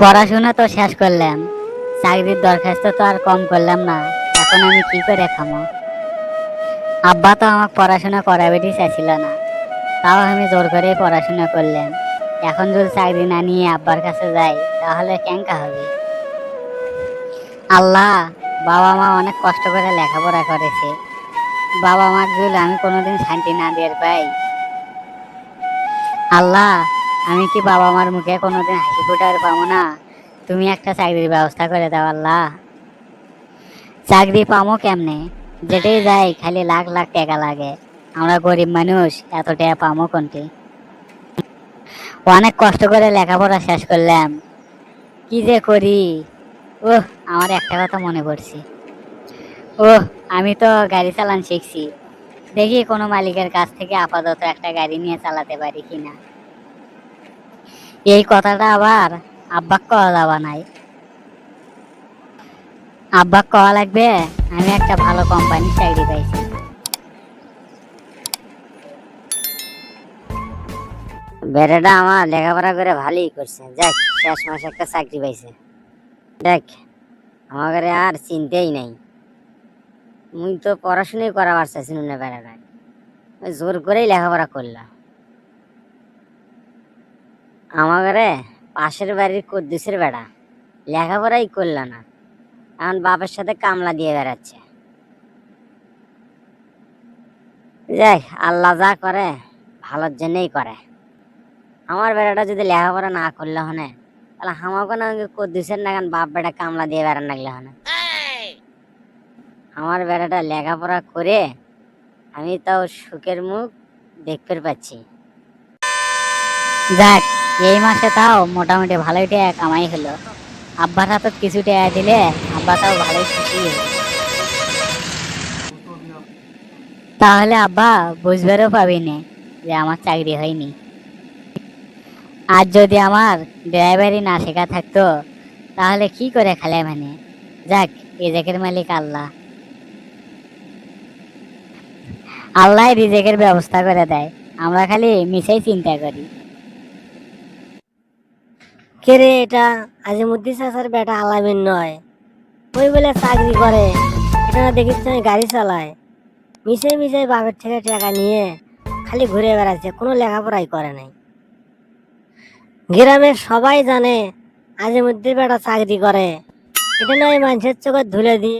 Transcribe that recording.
পড়াশোনা তো শেষ করলাম। চাকরির দরখাস্ত তো আর কম করলাম না। এখন আমি কি করে খামো? আব্বা তো আমাকে পড়াশোনা করাবেটি চাইছিল না। তাও আমি জোর করেই পড়াশোনা করলাম। এখন যদি চাকরি না নিয়ে আব্বার কাছে যাই, তাহলে কেঙ্কা হবে? আল্লাহ, বাবা মা অনেক কষ্ট করে লেখাপড়া করেছে। বাবা মার যদি আমি কোনোদিন শান্তি না দিয়ে পাই? আল্লাহ আমি কি বাবা মার মুখে কোনোদিন হাসি ফুটার পাবো না? তুমি একটা চাকরির ব্যবস্থা করে দাও, আল্লাহ। চাকরি পামো কেমনে? যেটাই যাই, খালি লাখ লাখ টাকা লাগে। আমরা গরিব মানুষ, এত টাকা পামো কোনটি? অনেক কষ্ট করে লেখাপড়া শেষ করলাম। কি যে করি? ওহ আমার একটা কথা মনে পড়ছে। ওহ আমি তো গাড়ি চালান শিখছি। দেখি কোনো মালিকের কাছ থেকে আপাতত একটা গাড়ি নিয়ে চালাতে পারি কিনা। এই কথাটা আবার আব্বাক কওয়া যাবা নাই। আব্বাক কওয়া লাগবে, আমি একটা ভালো কোম্পানির চাকরি পাইছি। বেড়াটা আমার লেখাপড়া করে ভালোই করছে। যাক, শেষ মাসে একটা চাকরি পাইছে। দেখ আমাকে আর চিন্তাই নাই। মুই তো পড়াশুনাই করাবার চাইছিল না বেড়াটা জোর করেই লেখাপড়া করলাম। আমাকে পাশের বাড়ির কদ্দুসের বেড়া। লেখাপড়াই করল না। এখন বাপের সাথে কামলা দিয়ে বেড়াচ্ছে। যাই, আল্লাহ যা করে, ভালোর জন্যই করে। আমার বেড়াটা যদি লেখাপড়া না করলে হনে, তাহলে আমাকে না কদ্দুসের নাগান বাপ বেটা কামলা দিয়ে বেড়ান লাগলে হনে। আমার বেড়াটা লেখাপড়া করে আমি তাও সুখের মুখ দেখতে পাচ্ছি। যাক, এই মাসে তাও মোটামুটি ভালোই টাকা কামাই হলো। আব্বার হাতে কিছু টাকা দিলে আব্বা তাও ভালোই খুশি তাহলে আব্বা বুঝবারও পাবি না যে আমার চাকরি হয়নি। আর যদি আমার ড্রাইভারি না শেখা থাকতো, তাহলে কি করে খেলে মানে? যাক, রিজেকের মালিক আল্লাহ। আল্লাহ রিজেকের ব্যবস্থা করে দেয়। আমরা খালি মিশাই চিন্তা করি। কে রে এটা? আজিমুদ্দিন সাসার বেটা আলামিন নয়। ওই বলে চাকরি করে? এটা না দেখিস আমি গাড়ি চালায়। মিশে মিশে বাপের থেকে টাকা নিয়ে খালি ঘুরে বেড়াচ্ছে, কোনো লেখাপড়াই করে নাই। গ্রামের সবাই জানে আজিমুদ্দিন বেটা চাকরি করে। এটা নয় মানুষের চোখে ধুলে দিয়ে